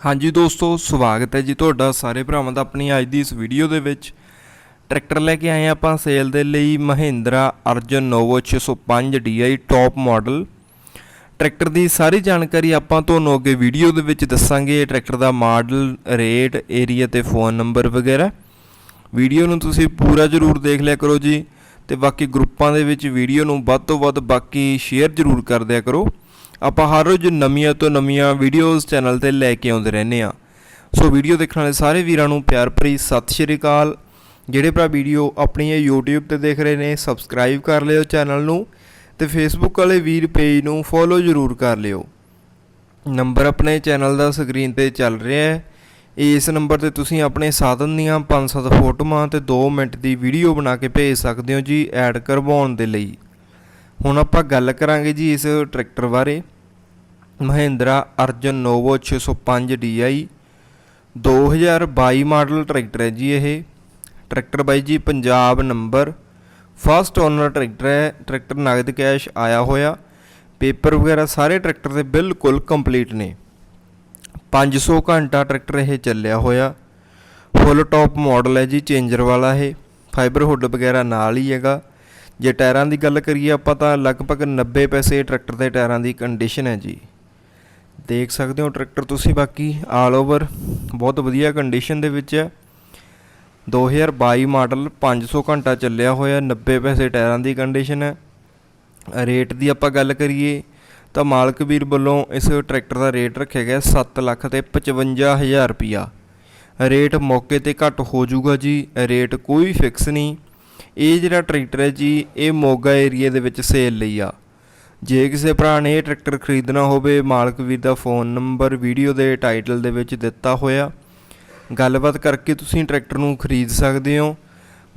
ਹਾਂਜੀ ਦੋਸਤੋ, ਸਵਾਗਤ ਹੈ ਜੀ ਤੁਹਾਡਾ ਸਾਰੇ ਭਰਾਵਾਂ ਦਾ ਆਪਣੀ ਅੱਜ ਦੀ ਇਸ ਵੀਡੀਓ ਦੇ ਵਿੱਚ। ਟਰੈਕਟਰ ਲੈ ਕੇ ਆਏ ਹਾਂ ਆਪਾਂ ਸੇਲ ਦੇ ਲਈ Mahindra Arjun Novo 605 DI top model. Tractor ਦੀ ਸਾਰੀ ਜਾਣਕਾਰੀ ਆਪਾਂ ਤੁਹਾਨੂੰ ਅੱਗੇ ਵੀਡੀਓ ਦੇ ਵਿੱਚ ਦੱਸਾਂਗੇ। ਟਰੈਕਟਰ ਦਾ ਮਾਡਲ, ਰੇਟ, ਏਰੀਆ ਤੇ ਫੋਨ ਨੰਬਰ ਵਗੈਰਾ। ਵੀਡੀਓ ਨੂੰ ਤੁਸੀਂ ਪੂਰਾ ਜ਼ਰੂਰ ਦੇਖ ਲਿਆ ਕਰੋ ਜੀ। ਤੇ ਬਾਕੀ ਗਰੁੱਪਾਂ ਦੇ ਵਿੱਚ ਵੀਡੀਓ ਨੂੰ ਵੱਧ ਤੋਂ ਵੱਧ ਬਾਕੀ ਸ਼ੇਅਰ ਜ਼ਰੂਰ ਕਰ ਦਿਆ ਕਰੋ। ਆਪਾਂ ਹਰ ਰੋਜ਼ ਨਵੀਆਂ ਤੋਂ ਨਵੀਆਂ ਵੀਡੀਓਜ਼ ਚੈਨਲ ਤੇ ਲੈ ਕੇ ਆਉਂਦੇ ਰਹਿੰਦੇ ਆ ਸੋ ਵੀਡੀਓ ਦੇਖਣ ਵਾਲੇ ਸਾਰੇ ਵੀਰਾਂ ਨੂੰ ਪਿਆਰ ਭਰੀ ਸਤਿ ਸ਼੍ਰੀ ਅਕਾਲ। ਜਿਹੜੇ ਭਰਾ ਵੀਡੀਓ ਆਪਣੀ ਇਹ YouTube ਤੇ ਦੇਖ ਰਹੇ ਨੇ ਸਬਸਕ੍ਰਾਈਬ ਕਰ ਲਿਓ ਚੈਨਲ ਨੂੰ ਤੇ Facebook ਵਾਲੇ ਵੀਰ ਪੇਜ ਨੂੰ ਫੋਲੋ ਜ਼ਰੂਰ ਕਰ ਲਿਓ। ਨੰਬਰ ਆਪਣੇ ਚੈਨਲ ਦਾ ਸਕਰੀਨ ਤੇ ਚੱਲ ਰਿਹਾ ਹੈ। ਇਸ ਨੰਬਰ ਤੇ ਤੁਸੀਂ ਆਪਣੇ ਸਾਧਨ ਦੀਆਂ 5-7 ਫੋਟੋਆਂ ਤੇ 2 ਮਿੰਟ ਦੀ ਵੀਡੀਓ ਬਣਾ ਕੇ ਭੇਜ ਸਕਦੇ ਹੋ ਜੀ ਐਡ ਕਰਵਾਉਣ ਦੇ ਲਈ। ਹੁਣ ਆਪਾਂ ਗੱਲ ਕਰਾਂਗੇ ਜੀ ਇਸ ਟਰੈਕਟਰ ਬਾਰੇ। Mahindra Arjun Novo 605 DI 2022 model tractor ਹੈ ਜੀ ਇਹ। ਟਰੈਕਟਰ ਬਾਈ ਜੀ Punjab number. First owner tractor ਹੈ। ਟਰੈਕਟਰ ਨਗਦ ਕੈਸ਼ ਆਇਆ ਹੋਇਆ। ਪੇਪਰ ਵਗੈਰਾ ਸਾਰੇ ਟਰੈਕਟਰ ਦੇ ਬਿਲਕੁਲ ਕੰਪਲੀਟ ਨੇ। 500 ਘੰਟਾ ਟਰੈਕਟਰ ਇਹ ਚੱਲਿਆ ਹੋਇਆ। ਫੁੱਲ ਟੌਪ ਮਾਡਲ ਹੈ ਜੀ ਚੇਂਜਰ ਵਾਲਾ ਇਹ। ਫਾਈਬਰ ਹੁੱਡ ਵਗੈਰਾ ਨਾਲ ਹੀ ਹੈਗਾ। ਜੇ ਟਾਇਰਾਂ ਦੀ ਗੱਲ ਕਰੀਏ, ਆਪਾਂ ਤਾਂ ਲਗਭਗ 90 ਪੈਸੇ ਟਰੈਕਟਰ ਦੇ ਟਾਇਰਾਂ ਦੀ ਕੰਡੀਸ਼ਨ ਹੈ ਜੀ। ਦੇਖ ਸਕਦੇ ਹੋ ਟਰੈਕਟਰ ਤੁਸੀਂ ਬਾਕੀ ਆਲ ਓਵਰ ਬਹੁਤ ਵਧੀਆ ਕੰਡੀਸ਼ਨ ਦੇ ਵਿੱਚ ਹੈ। 2022 ਮਾਡਲ 500 ਘੰਟਾ ਚੱਲਿਆ ਹੋਇਆ 90 ਪੈਸੇ ਟਾਇਰਾਂ ਦੀ ਕੰਡੀਸ਼ਨ ਹੈ। ਰੇਟ ਦੀ ਆਪਾਂ ਗੱਲ ਕਰੀਏ, ਤਾਂ ਮਾਲਕ ਵੀਰ ਵੱਲੋਂ ਇਸ ਟਰੈਕਟਰ ਦਾ ਰੇਟ ਰੱਖਿਆ ਗਿਆ 7 ਲੱਖ ਤੇ 55000 ਰੁਪਿਆ ਰੇਟ ਮੌਕੇ ਤੇ ਘੱਟ ਹੋ ਜਾਊਗਾ ਜੀ, ਰੇਟ ਕੋਈ ਫਿਕਸ ਨਹੀਂ। ਇਹ ਜਿਹੜਾ ਟਰੈਕਟਰ ਹੈ ਜੀ, ਇਹ ਮੋਗਾ ਏਰੀਆ ਦੇ ਵਿੱਚ ਸੇਲ ਲਈ ਆ। ਜੇ ਕਿਸੇ ਭਰਾ ਨੇ ਇਹ ਟਰੈਕਟਰ ਖਰੀਦਣਾ ਹੋਵੇ, ਮਾਲਕ ਵੀਰ ਦਾ ਫੋਨ ਨੰਬਰ, ਵੀਡੀਓ ਦੇ ਟਾਈਟਲ ਦੇ ਵਿੱਚ ਦਿੱਤਾ ਹੋਇਆ। ਗੱਲਬਾਤ ਕਰਕੇ ਤੁਸੀਂ ਟਰੈਕਟਰ ਨੂੰ ਖਰੀਦ ਸਕਦੇ ਹੋ।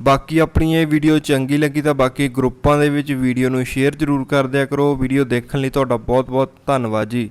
ਬਾਕੀ ਆਪਣੀ ਇਹ ਵੀਡੀਓ ਚੰਗੀ ਲੱਗੀ ਤਾਂ ਬਾਕੀ ਗਰੁੱਪਾਂ ਦੇ ਵਿੱਚ ਵੀਡੀਓ ਨੂੰ ਸ਼ੇਅਰ ਜ਼ਰੂਰ ਕਰ ਦਿਆ ਕਰੋ। ਵੀਡੀਓ ਦੇਖਣ ਲਈ ਤੁਹਾਡਾ ਬਹੁਤ ਬਹੁਤ ਧੰਨਵਾਦ ਜੀ।